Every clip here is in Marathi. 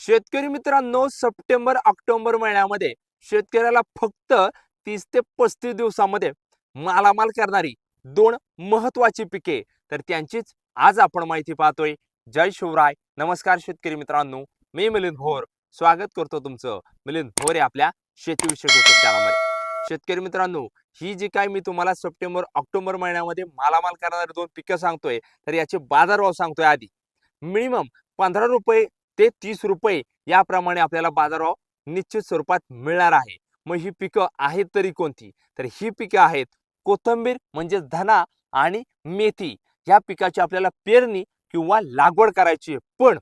शेतकरी मित्रांनो सप्टेंबर ऑक्टोबर महिन्यामध्ये शेतकऱ्याला फक्त तीस ते पस्तीस दिवसामध्ये मालामाल करणारी दोन महत्वाची पिके. तर त्यांचीच आज आपण माहिती पाहतोय. जय शिवराय. नमस्कार शेतकरी मित्रांनो. मी मिलिंद भोर. स्वागत करतो तुमचं. मिलिंद भोर आहे आपल्या शेतीविषयक युट्यूब चॅनलमध्ये शेतकरी मित्रांनो ही जी काय मी तुम्हाला सप्टेंबर ऑक्टोबर महिन्यामध्ये मालामाल करणारी दोन पिकं सांगतोय तर याचे बाजारभाव सांगतोय आधी. मिनिमम पंधरा रुपये ते तीस रुपये याप्रमाणे आपल्याला बाजारभाव निश्चित स्वरूपात मिळणार आहे. मग ही पिकं आहेत तरी कोणती? तर ही पिकं आहेत कोथंबीर म्हणजे धना आणि मेथी. या पिकाची आपल्याला पेरणी किंवा लागवड करायची आहे. पण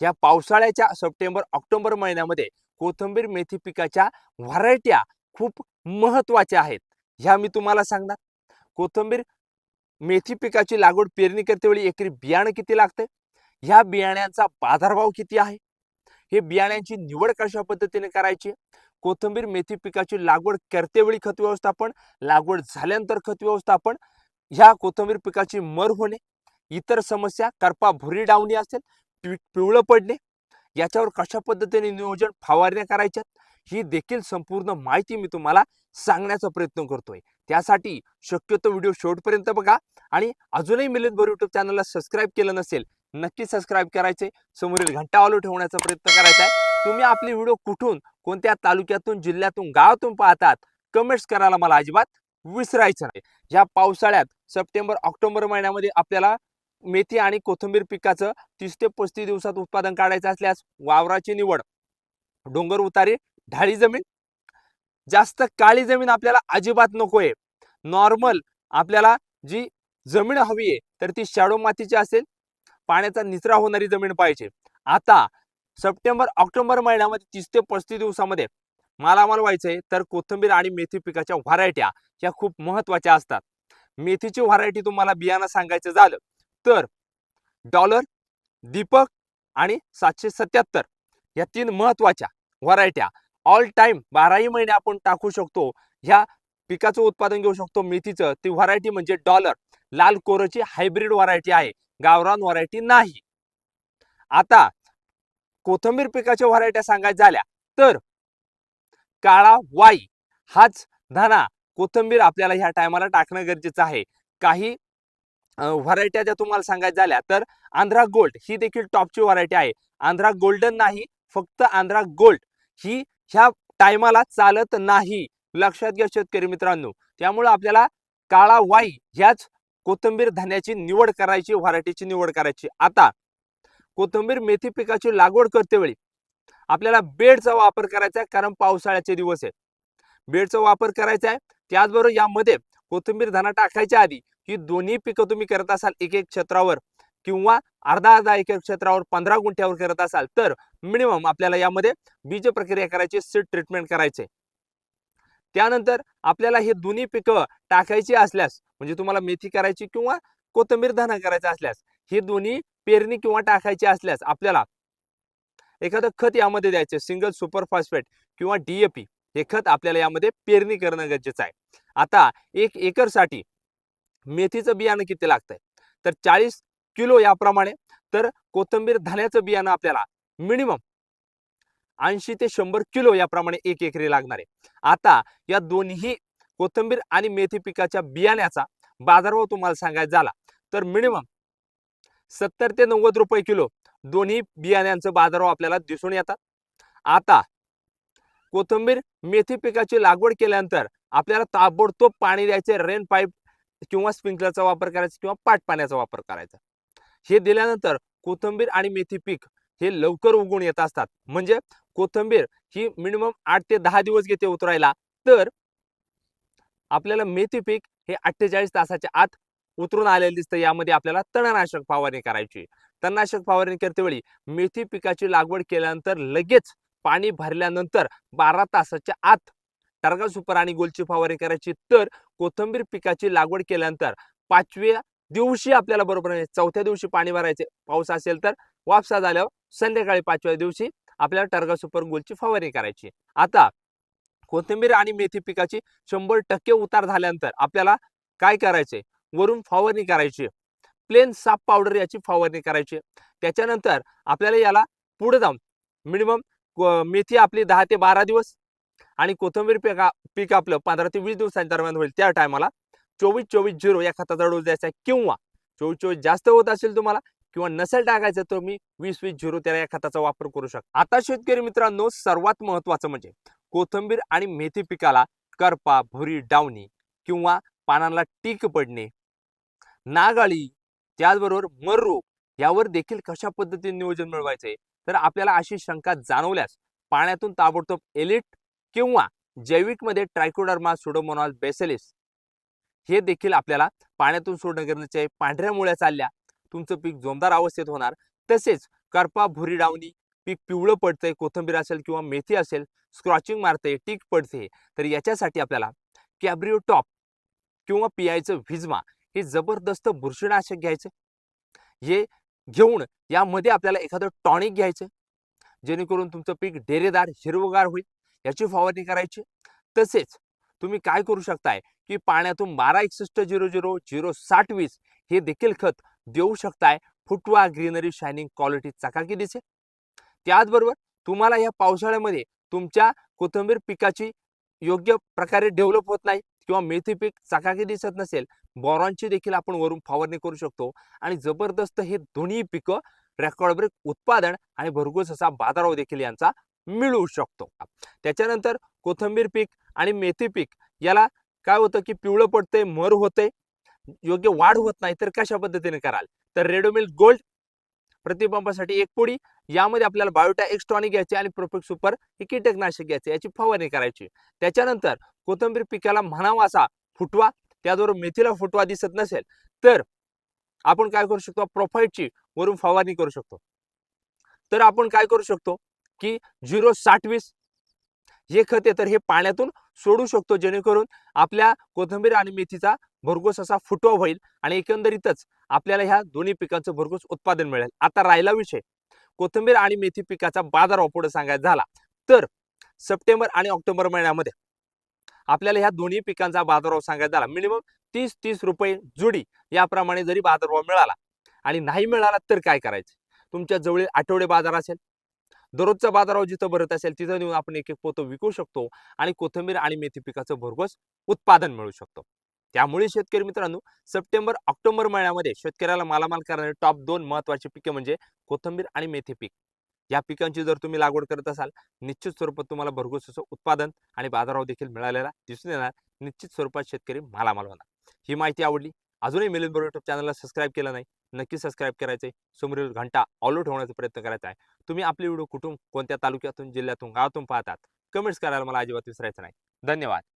या पावसाळ्याच्या सप्टेंबर ऑक्टोबर महिन्यामध्ये कोथंबीर मेथी पिकाच्या व्हरायट्या खूप महत्त्वाच्या आहेत. ह्या मी तुम्हाला सांगणार. कोथंबीर मेथी पिकाची लागवड पेरणी करते वेळी एकरी बियाणं किती लागतंय ह्या बियाण्यांचा बाजारभाव किती आहे? हे बियाण्यांची निवड कशा पद्धतीने करायची? कोथिंबीर मेथी पिकाची लागवड करतेवेळी खत व्यवस्थापन लागवड झाल्यानंतर खत व्यवस्थापन ह्या कोथिंबीर पिकाची मर होणे इतर समस्या करपा भुरी डावणी असेल पि पिवळं पडणे याच्यावर कशा पद्धतीने नियोजन फवारण्या करायच्यात? ही देखील संपूर्ण माहिती मी तुम्हाला सांगण्याचा प्रयत्न करतोय. त्यासाठी शक्यतो व्हिडिओ शेवटपर्यंत बघा आणि अजूनही मिलिंद भर युट्यूब चॅनलला सबस्क्राईब केलं नसेल नक्की सबस्क्राईब करायचे समोरील घंटा ठेवण्याचा प्रयत्न करायचा आहे. तुम्ही आपली व्हिडिओ कुठून कोणत्या तालुक्यातून जिल्ह्यातून गावातून पाहतात कमेंट्स करायला मला अजिबात विसरायचं नाही. या पावसाळ्यात सप्टेंबर ऑक्टोबर महिन्यामध्ये आपल्याला मेथी आणि कोथिंबीर पिकाचं तीस ते पस्तीस दिवसात उत्पादन काढायचं असल्यास वावराची निवड डोंगर उतारे ढाळी जमीन जास्त काळी जमीन आपल्याला अजिबात नकोय. नॉर्मल आपल्याला जी जमीन हवी आहे तर ती शाडो मातीची असेल पाण्याचा निचरा होणारी जमीन पाहिजे आता सप्टेंबर ऑक्टोबर महिन्यामध्ये तीस ते पस्तीस दिवसामध्ये मालामाल व्हायचंय तर कोथिंबीर आणि मेथी पिकाच्या व्हरायट्या ह्या खूप महत्त्वाच्या असतात. मेथीची व्हरायटी तुम्हाला बियाणं सांगायचं झालं तर डॉलर दीपक आणि सातशे सत्याहत्तर या तीन महत्त्वाच्या व्हरायट्या. ऑल टाइम बाराही महिने आपण टाकू शकतो ह्या पिकाचं उत्पादन घेऊ शकतो मेथीचं. ती व्हरायटी म्हणजे डॉलर लाल कोरची हायब्रिड व्हरायटी आहे. गावरान व्हरायटी नाही. आता कोथंबीर पिकाच्या व्हरायट्या सांगायच्या झाल्या तर काळा वाई हाच धना कोथंबीर आपल्याला ह्या टायमाला टाकणं गरजेचं आहे. काही व्हरायट्या ज्या तुम्हाला सांगायच्या झाल्या तर आंध्रा गोल्ड ही देखील टॉपची व्हरायटी आहे. आंध्रा गोल्डन नाही फक्त आंध्रा गोल्ड ही ह्या टायमाला चालत नाही. लक्षात घ्या शेतकरी मित्रांनो. त्यामुळे आपल्याला काळा वाई ह्याच कोथंबीर धान्याची निवड करायची व्हरायटीची निवड करायची. आता कोथंबीर मेथी पिकाची लागवड करते वेळी आपल्याला बेडचा वापर करायचा आहे कारण पावसाळ्याचे दिवस आहेत. बेडचा वापर करायचा आहे त्याचबरोबर यामध्ये कोथिंबीर धाना टाकायच्या आधी ही दोन्ही पिकं तुम्ही करत असाल एक एक क्षेत्रावर किंवा अर्धा अर्धा एक एक क्षेत्रावर पंधरा गुंठ्यावर करत असाल तर मिनिमम आपल्याला यामध्ये बीज प्रक्रिया करायची सीड ट्रीटमेंट करायचे त्यानंतर आपल्याला हे दोन्ही पिकं टाकायची असल्यास म्हणजे तुम्हाला मेथी करायची किंवा कोथिंबीर धना करायचा असल्यास हे दोन्ही पेरणी किंवा टाकायची असल्यास आपल्याला एखादं खत यामध्ये द्यायचं सिंगल सुपर फॉस्फेट किंवा डीएपी हे खत आपल्याला यामध्ये पेरणी करणं गरजेचं आहे. आता एक एकरसाठी मेथीचं बियाणं किती लागतंय? तर चाळीस किलो याप्रमाणे तर कोथंबीर धान्याचं बियाणं आपल्याला मिनिमम ऐंशी ते शंभर किलो याप्रमाणे एक एकरी लागणार. आहे आता या दोन्ही कोथंबीर आणि मेथी पिकाच्या बियाण्याचा बाजारभाव तुम्हाला सांगायचा झाला तर मिनिमम सत्तर ते नव्वद रुपये किलो दोन्ही बियाण्यांचं बाजारभाव आपल्याला दिसून येतात. आता कोथिंबीर मेथी पिकाची लागवड केल्यानंतर आपल्याला ताबडतोब पाणी द्यायचे रेन पाईप किंवा स्प्रिंकलरचा वापर करायचा किंवा पाट पाण्याचा वापर करायचा. हे दिल्यानंतर कोथिंबीर आणि मेथी पीक हे लवकर उगवून येत असतात. म्हणजे कोथिंबीर ही मिनिमम आठ ते दहा दिवस घेते उतरायला. तर आपल्याला मेथी पीक हे अठ्ठेचाळीस तासाच्या आत उतरून आलेलं दिसतं. यामध्ये आपल्याला तणनाशक फवारणी करायची. तणनाशक फवारणी करतेवेळी मेथी पिकाची लागवड केल्यानंतर लगेच पाणी भरल्यानंतर बारा तासाच्या आत टर्गा सुपर आणि गोलची फवारणी करायची. तर कोथंबीर पिकाची लागवड केल्यानंतर पाचव्या दिवशी आपल्याला बरोबर आहे चौथ्या दिवशी पाणी भरायचे. पाऊस असेल तर वापसा झाल्यावर संध्याकाळी पाचव्या दिवशी आपल्याला टर्गा सुपर गोलची फवारणी करायची आता कोथिंबीर आणि मेथी पिकाची शंभर टक्के उतार झाल्यानंतर आपल्याला काय करायचे वरून फवारणी करायची प्लेन साफ पावडर याची फवारणी करायची त्याच्यानंतर आपल्याला याला पुढे जाऊन मिनिमम मेथी आपली दहा ते बारा दिवस आणि कोथिंबीर पिका पीक आपलं पंधरा ते वीस दिवसांच्या दरम्यान होईल त्या टायमाला चोवीस चोवीस झिरो या खताचा डोस द्यायचा आहे किंवा चोवीस चोवीस जास्त होत असेल तुम्हाला किंवा नसेल टाकायचं तर मी वीस वीस झिरो तेरा या खताचा वापर करू शकतो. आता शेतकरी मित्रांनो सर्वात महत्वाचं म्हणजे कोथिंबीर आणि मेथी पिकाला करपा भुरी डावणी किंवा पानांना टीक पडणे नागाळी त्याचबरोबर मर यावर देखील कशा पद्धतीने नियोजन मिळवायचे? तर आपल्याला अशी शंका जाणवल्यास पाण्यातून ताबडतोब एलिट किंवा जैविकमध्ये ट्रायकोडर्मा सुडोमोनॉल बेसेलिस हे देखील आपल्याला पाण्यातून सोडणं गरजेचे आहे. पांढऱ्या मुळ्या चालल्या तुमचं पीक जोमदार अवस्थेत होणार. तसेच करपा भुरी डावणी पीक पिवळं पडतंय कोथिंबीर असेल किंवा मेथी असेल स्क्रॉचिंग मारते टीक पडते तर याच्यासाठी आपल्याला कॅब्रिओ टॉप किंवा पियायचं व्हिजमा हे जबरदस्त बुरशीनाशक घ्यायचं. हे घेऊन यामध्ये आपल्याला एखादं टॉनिक घ्यायचं. जेणेकरून तुमचं पीक डेरेदार हिरवगार होईल याची फवारणी करायची. तसेच तुम्ही काय करू शकताय की पाण्यातून बारा एकसष्ट झिरो झिरो झिरो साठ वीस हे देखील खत देऊ शकताय. फुटवा ग्रीनरी शायनिंग क्वालिटी चकाकी दिसेल त्याचबरोबर तुम्हाला या पावसाळ्यामध्ये तुमच्या कोथिंबीर पिकाची योग्य प्रकारे डेव्हलप होत नाही किंवा मेथी पीक चकाकी दिसत नसेल बॉरॉनची देखील आपण वरून फवारणी करू शकतो. आणि जबरदस्त हे दोन्ही पिकं रेकॉर्ड ब्रेक उत्पादन आणि भरघोस असा बाजाराव देखील यांचा मिळू शकतो. त्याच्यानंतर कोथिंबीर पीक आणि मेथी पीक याला काय होतं की पिवळं पडतंय मर होतंय. योग्य वाढ होत नाही तर कशा पद्धतीने कराल? तर रेडोमिल गोल्ड प्रतिबंबासाठी एक पोळी यामध्ये आपल्याला बायोटा एक्स्ट्रॉनिक घ्यायची आणि प्रोफेक्ट सुपर हे कीटकनाशक घ्यायचे याची फवारणी करायची. त्याच्यानंतर कोथिंबीर पिकाला म्हणावा असा फुटवा त्याद्वारे मेथीला फुटवा दिसत नसेल तर आपण काय करू शकतो? प्रोफाईटची वरून फवारणी करू शकतो. तर आपण काय करू शकतो? की झिरो साठवीस हे खत आहे तर हे पाण्यातून सोडू शकतो जेणेकरून आपल्या कोथिंबीर आणि मेथीचा भरघोस असा फुटवा होईल आणि एकंदरीतच आपल्याला ह्या दोन्ही पिकांचं भरघोस उत्पादन मिळेल. आता राहिला विषय. कोथिंबीर आणि मेथी पिकाचा बाजार पुढे सांगायचा झाला. तर सप्टेंबर आणि ऑक्टोबर महिन्यामध्ये आपल्याला ह्या दोन्ही पिकांचा बाजारभाव सांगायचा झाला. मिनिमम तीस तीस रुपये जुडी याप्रमाणे जरी बाजारभाव मिळाला आणि नाही मिळाला तर काय करायचं? तुमच्या जवळील आठवडे बाजार असेल दररोजचा बाजारभाव जिथं भरत असेल तिथं नेऊन आपण एक एक पोतं विकू शकतो आणि कोथिंबीर आणि मेथी पिकाचं भरघोस उत्पादन मिळू शकतो. त्यामुळे शेतकरी मित्रांनो सप्टेंबर ऑक्टोबर महिन्यामध्ये शेतकऱ्याला मालामाल करणारे टॉप दोन महत्वाची पिके म्हणजे कोथिंबीर आणि मेथी पीक. या पिकांची जर तुम्ही लागवड करत असाल निश्चित स्वरूपात तुम्हाला भरघोस असं उत्पादन आणि बाजारभाव देखील मिळालेला दिसून येणार. निश्चित स्वरूपात शेतकरी मालामाल होणार. ही माहिती आवडली? अजूनही मिलिंद बरोबर युट्यूब चॅनलला सबस्क्राईब केलं नाही नक्की सबस्क्राईब करायचंय. समोरील घंटा ऑलो ठेवण्याचा प्रयत्न करायचा आहे. तुम्ही आपले व्हिडिओ कुठून कोणत्या तालुक्यातून जिल्ह्यातून गावातून पाहतात कमेंट्स करायला मला अजिबात विसरायचं नाही. धन्यवाद.